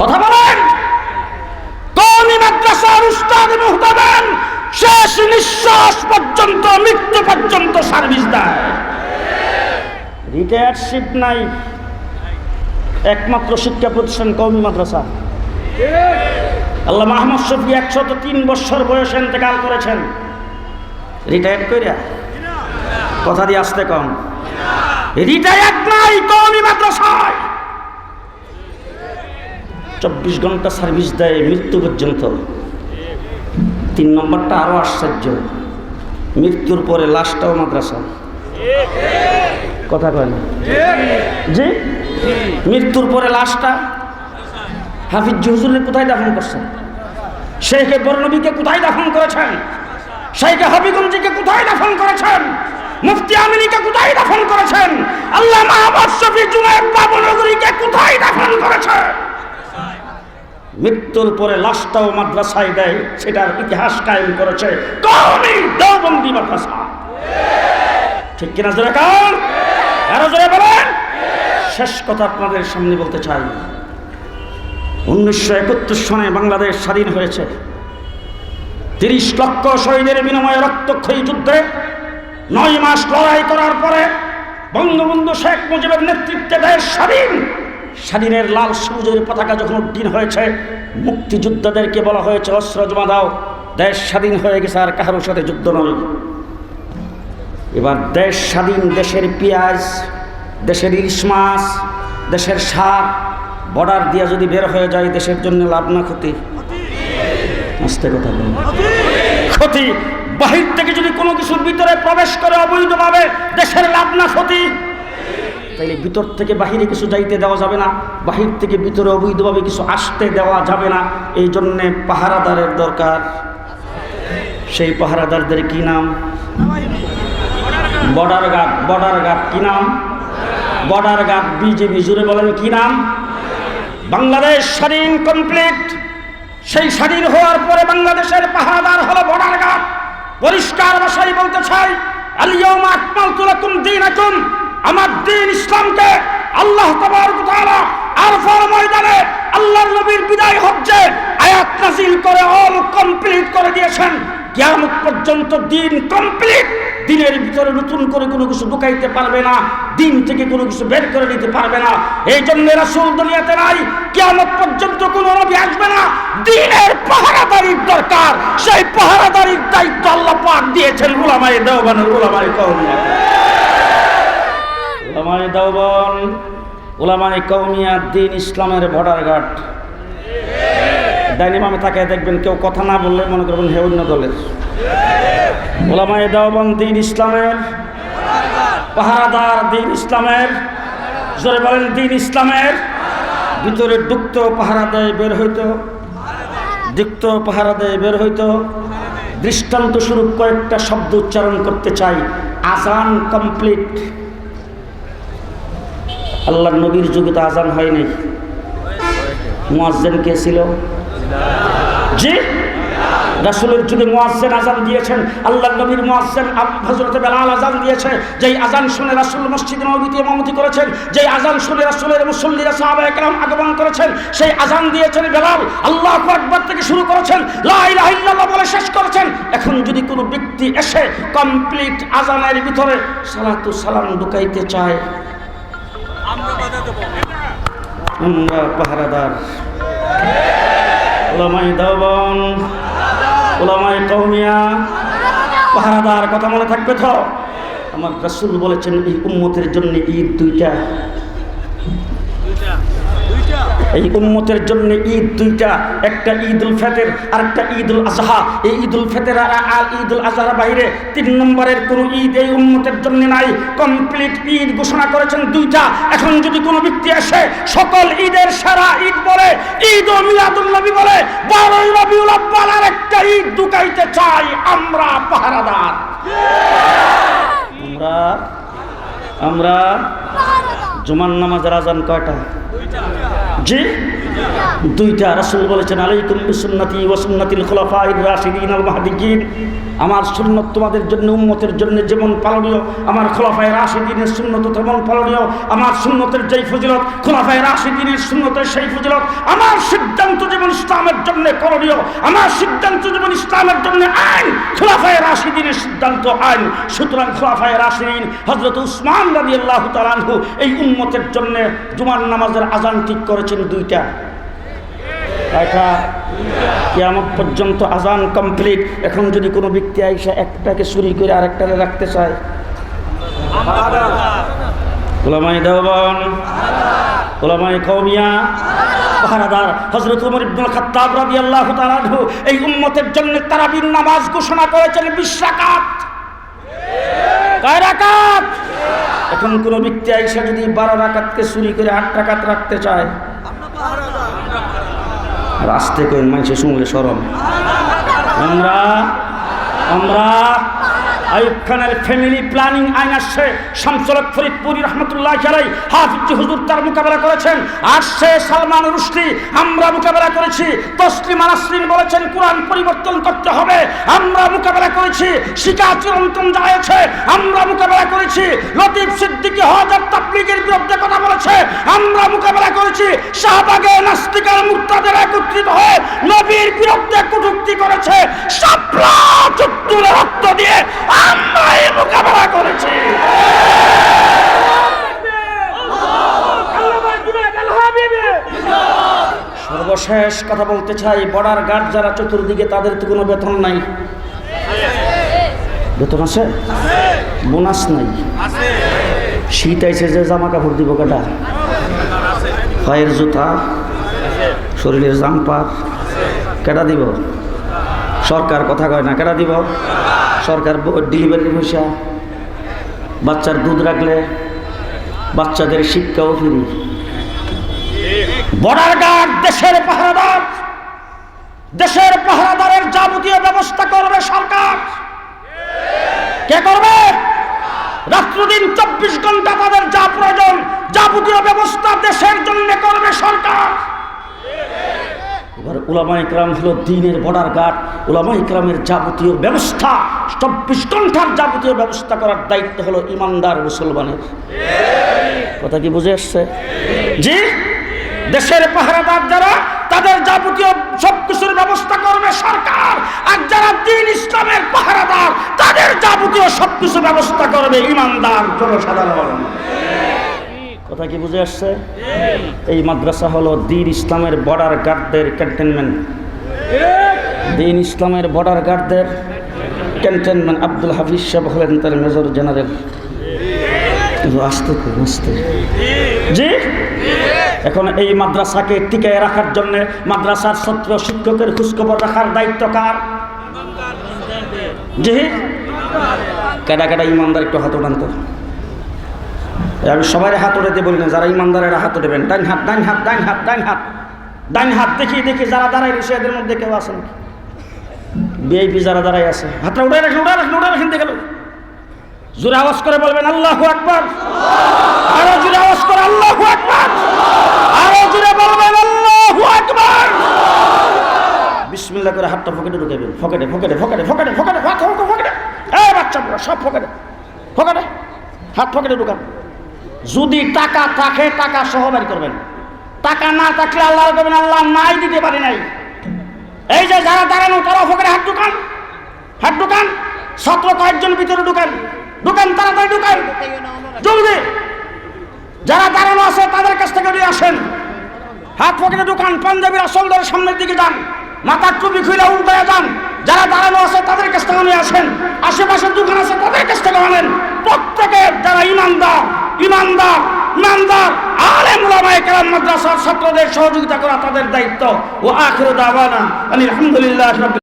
কথা বলেন। কওমি মাদ্রাসার উস্তাদ মুহতাবেন শেষ নিঃশ্বাস পর্যন্ত, মৃত্যু পর্যন্ত সার্ভিস দেয়। রিটায়ারশিপ নাই। একমাত্র শিক্ষা প্রতিষ্ঠান কওমি মাদ্রাসা। আল্লাহ মাহমুদ শফি একশত তিন বছর বয়সে ইন্তেকাল করেছেন। রিটায়ার কইরা? কথা দিয়ে আসতে কম রিটায়ার নাই কওমি মাদ্রাসায়। চব্বিশ ঘণ্টা সার্ভিস দেয় মৃত্যু পর্যন্ত। তিন নম্বরটা আরও আশ্চর্য। মৃত্যুর পরে লাশটাও মাদ্রাসা। কথা কয় না? মৃত্যুর পরে লাশটা হাফিজ হুজুরের কোথায় দাফন করছেন শেখে বর্ণবীকে কোথায় দাফন করেছেন? শেখে হবিগঞ্জিকে কোথায় দাফন করেছেন? মুফতি আমিনীকে কোথায় দাফন করেছেন? আল্লাহ মাহমদ শফি কোথায় দাফন করেছেন? মৃত্যুর পরে লাশটাও মাদ্রাসায় দেয়, সেটার ইতিহাস কায়েম করেছে। ঠিক কান আরও জোরে বলেন। শেষ কথা আপনাদের সামনে বলতে চাই। উনিশশো একাত্তর সনে বাংলাদেশ স্বাধীন হয়েছে। তিরিশ লক্ষ শহীদের বিনিময়ে রক্তক্ষয়ী যুদ্ধে নয় মাস লড়াই করার পরে বঙ্গবন্ধু শেখ মুজিবের নেতৃত্বে দেশ স্বাধীন। স্বাধীনের লাল সবুজের পতাকা যখন উদ্দিন হয়েছে, মুক্তিযোদ্ধাদেরকে বলা হয়েছে, অস্ত্র জমা দাও, দেশ স্বাধীন হয়ে গেছে আর কাহারোর সাথে যুদ্ধ নয়। এবার দেশ স্বাধীন, দেশের পেঁয়াজ, দেশের ইলিশ মাছ, দেশের সার, বর্ডার দিয়ে যদি বের হয়ে যায়, দেশের জন্য লাভ না ক্ষতি? আস্তে কথা ক্ষতি? বাহির থেকে যদি কোনো কিছুর ভিতরে প্রবেশ করে অবৈধভাবে, দেশের লাভ না ক্ষতি? তাইলে ভিতর থেকে বাহিরে কিছু যাইতে দেওয়া যাবে না, বাহির থেকে ভিতরে অবৈধভাবে কিছু আসতে দেওয়া যাবে না এই জন্যে পাহারাদারের দরকার। সেই পাহারাদারদের কি নাম? বর্ডার গার্ড বর্ডার গার্ড কি নাম? বর্ডার গার্ড বিজেপি, জুড়ে বলেন কি নাম? বাংলাদেশ স্বাধীন কমপ্লিট। সেই স্বাধীন হওয়ার পরে বাংলাদেশের পাহারাদার হলো বর্ডার গার্ড। পরিষ্কার ভাষায় বলতে চাই আলিয়ম আকমাল তুলাকুম দিন আমার দিন ইসলামকে আল্লাহ আরফার ময়দানে আল্লাহর নবীর বিদায় হচ্ছে আয়াত নাযিল করে অল কমপ্লিট করে দিয়েছেন। কিয়ামত পর্যন্ত দিন কমপ্লিট দিনের ভিতরে নতুন করে কোনো কিছু ঢুকাইতে পারবে না, দিন থেকে কোনো কিছু বের করে নিতে পারবে না। এই জন্য রাসূল দুনিয়াতে নাই, কিয়ামত পর্যন্ত কোনো নবী আসবে না। দিনের পাহারাদারির দরকার, সেই পাহারাদারির দায়িত্ব আল্লাহ পাক দিয়েছেন উলামায়ে দেওবানের উলামায়ে কওমিয়া ওলামায় দাওবন ওলামায় কৌমিয়া দিন ইসলামের বর্ডার গার্ড ডাইনিমামে তাকে দেখবেন কেউ কথা না বললে মনে করবেন হে অন্য দলের। ওলামায় দাওবন দিন ইসলামের। পাহারাদার দিন ইসলামের। জোরে বলেন দিন ইসলামের। ভিতরে ডুক্ত পাহারা দেয় বের হইতো। দিক্ত পাহারা দেয় বের হইতো। দৃষ্টান্ত স্বরূপ কয়েকটা শব্দ উচ্চারণ করতে চাই। আজান কমপ্লিট আল্লাহ নবীর যুগে তো আজান হয়নি মুয়াজ্জেন কে ছিল? জি? রাসূলের যুগে মুয়াজ্জেন আজান দিয়েছেন। আল্লাহ নবীর মুয়াজ্জেন হযরত বেলাল আজান দিয়েছে। যেই আজান শুনে রাসূল মসজিদে নববীতে ইমামতি করেছেন, যেই আজান শুনে রাসূলের মুসল্লিরা সাহাবায়ে কেরাম আগমন করেছেন, সেই আজান দিয়েছেন বেলাল। আল্লাহু আকবার থেকে শুরু করেছেন। লা ইলাহা ইল্লাল্লাহ বলে শেষ করেছেন। এখন যদি কোনো ব্যক্তি এসে কমপ্লিট আজানের ভিতরে সালাতু সালাম ঢুকাইতে চায় আমরা পাহারাদার। ওলামাই দাওবন ওলামাই কৌমিয়া পাহারাদার, কথা মনে থাকবে তো? আমার রসুল বলেছেন, এই উম্মতের জন্য ঈদ দুইটা। এই উম্মতের জন্য ঈদ দুইটা, একটা ঈদ উল ফেতের আর একটা ঈদ উল আজহা। এই ঈদ উল ফেতের আর আর ঈদ উল আজহার বাইরে তিন নম্বরের কোন ঈদ এই উম্মতের জন্য নাই। কমপ্লিট ঈদ ঘোষণা করেছেন দুইটা। এখন যদি কোনো ব্যক্তি আসে, সকল ঈদের সারা ঈদ বলে, ঈদ ও মিলাদুল নবী বলে, বারোই রবিউল আব্বাল আর একটা ঈদ ঢুকাইতে চাই আমরা পাহারাদার। আমরা আমরা, জুমার নামাজের আজান কয়টা? জি দুইটা রাসূল বলেছেন, আলাইকুম রাশিদিন আমার সুন্নত তোমাদের জন্য, উম্মতের জন্য যেমন পালনীয়, আমার খোলাফায় রাশিদিনের সুন্নত তেমন পালনীয়, আমার সুন্নতের যেই ফজিলত, খোলাফায় রাশিদিনের সুন্নতের সেই ফজিলত, আমার সিদ্ধান্ত যেমন ইসলামের জন্য করণীয়, আমার সিদ্ধান্ত যেমন ইসলামের জন্য আইন, খোলাফায় রাশিদিনের সিদ্ধান্ত আইন। সুতরাং খোলাফায় রাশিদিন হজরত উসমান রাদিয়াল্লাহু তাআলা আনহু এই উম্মতের জন্য জুমার নামাজের আজান ঠিক করেছেন দুইটা। কয়টা কিয়ামত পর্যন্ত আজান কমপ্লিট এখন যদি কোনো ব্যক্তি আইসা একটাকে চুরি করে আরেকটারে রাখতে চায়। হজরত জন্য তারাবির নামাজ ঘোষণা করেছেন বিশ রাকাত। কয় রাকাত? এখন কোনো ব্যক্তি আইসা যদি বারো রাকাতকে চুরি করে আট রাকাত রাখতে চায় রাস্তে কইন মানুষের শুনলে সরম। আমরা আমরা আইব খানের ফ্যামিলি প্ল্যানিং আইন আসছে। শামসুলক ফরিদপুরি রহমতুল্লাহ খেলাই হাফিজ হুজুর তার মোকাবেলা করেছেন। আসছে সালমান রুশদি, আমরা মোকাবেলা করেছি। তসলিমা নাসরিন বলেছেন, কোরআন পরিবর্তন করতে হবে। আমরা মোকাবেলা করেছি শিকা চিরন্তন জানিয়েছে। আমরা মোকাবেলা করেছি, লতিফ সিদ্দিকী হাজার তাবলিগের বিরুদ্ধে কথা বলেছে। আমরা মোকাবেলা করেছি, শাহবাগে নাস্তিকার মুক্তাদের একত্রিত হয়ে নবীর বিরুদ্ধে কটূক্তি করেছে। সাপলা চুত্তুরে রক্ত দিয়ে আমরা মোকাবেলা করেছি। সর্বশেষ কথা বলতে চাই, বর্ডার গার্ড যারা চতুর্দিকে, তাদের তো কোনো বেতন নাই। বেতন আছে? বোনাস নাই। শীত আইছে যে জামা কাপড় দিব কাটা? পায়ের জুতা, শরীরের জাম্পার কেটা দিব? সরকার কথা কয় না কেটা দিব? সরকার ডেলিভারি পয়সা বাচ্চার দুধ রাখলে বাচ্চাদের শিক্ষাও ফ্রি। বর্ডার গার্ড দেশের পাহারাদার, দেশের পাহারাদারের যাবতীয় ব্যবস্থা করবে সরকার। কে করবে? রাত্রদিন চব্বিশ ঘণ্টা তাদের যা প্রয়োজন, যাবতীয় ব্যবস্থা দেশের জন্য করবে সরকার। এবার উলামা ইকরাম হলো দিনের বর্ডার গার্ড। উলামা ইকরামের যাবতীয় ব্যবস্থা, চব্বিশ ঘণ্টার যাবতীয় ব্যবস্থা করার দায়িত্ব হলো ইমানদার মুসলমানের। কথা কি বুঝে আসছে জি? দেশের পাহারাদার যারা, তাদের যাবতীয় সবকিছুর ব্যবস্থা করবে সরকার। আর যারা দিন ইসলামের পাহারাদার, তাদের যাবতীয় সব কিছু ব্যবস্থা করবে ইমানদার জনসাধারণ। কথা কি বুঝে আসছে? এই মাদ্রাসা হলো দিন ইসলামের বর্ডার গার্ডদের ক্যান্টনমেন্ট। দিন ইসলামের বর্ডার গার্ডদের ক্যান্টনমেন্ট। আব্দুল হাফিজ সাহেব হলেন তার মেজর জেনারেল। আসতে আসতে জি? এখন এই মাদ্রাসাকে টিকায় রাখার জন্য মাদ্রাসার ছাত্র শিক্ষকের খোঁজখবর রাখার দায়িত্ব কার? জি? কেডা কেডা ইমানদার একটু হাত উঠান আমি সবাই হাত উঠাতে বলি না, যারা ইমানদারেরা হাত উঠবেন ডাইন হাত ডাইন হাত ডাইন হাত ডাইন হাত ডাইন হাত, দেখি দেখি, যারা দাঁড়াই রয়েছে, এদের মধ্যে কেউ আছে নাকি? বিআইপি যারা দাঁড়াই আছে, হাতটা উঠে রাখেন উঠে রাখেন উঠে রাখেন, দেখে জোরে আওয়াজ করে বলবেন, আল্লাহ আকবর। আরও জোরে আওয়াজ করে, আল্লাহ আকবর। আরও জোরে বলবেন, আল্লাহ আকবর। বিসমিল্লাহ করে হাতটা পকেটে ঢুকাবেন পকেটে পকেটে পকেটে পকেটে হাত, পকেটে পকেটে। এই বাচ্চা সব পকেটে পকেটে, হাত পকেটে ঢুকান। যদি টাকা থাকে, টাকা সহ বের করবেন। টাকা না থাকলে আল্লাহ করবেন আল্লাহ নাই দিতে পারে নাই। এই যে যারা দাঁড়ানো, তারা পকেটে হাত ঢুকান হাত ঢুকান ছাত্র কয়েকজন ভিতরে ঢুকান। ঢুকান, তাড়াতাড়ি ঢুকান। জলদি। যারা দাঁড়ানো আছে, তাদের কাছ থেকে নিয়ে আসেন। হাত পকেটে ঢুকান পাঞ্জাবির আসল ধরে সামনের দিকে যান। মাথার টুপি খুলে উল্টায় যান। যারা দাঁড়ানো আছে, তাদের কাছ থেকে নিয়ে আসেন। আশেপাশের দোকান আছে, তাদের কাছ থেকে আনেন। প্রত্যেকে যারা ইমানদার ইমানদার ইমানদার, আলেম উলামায়ে কেরাম মাদ্রাসার ছাত্রদের সহযোগিতা করা তাদের দায়িত্ব। ও আখির দাওয়ানা আলহামদুলিল্লাহ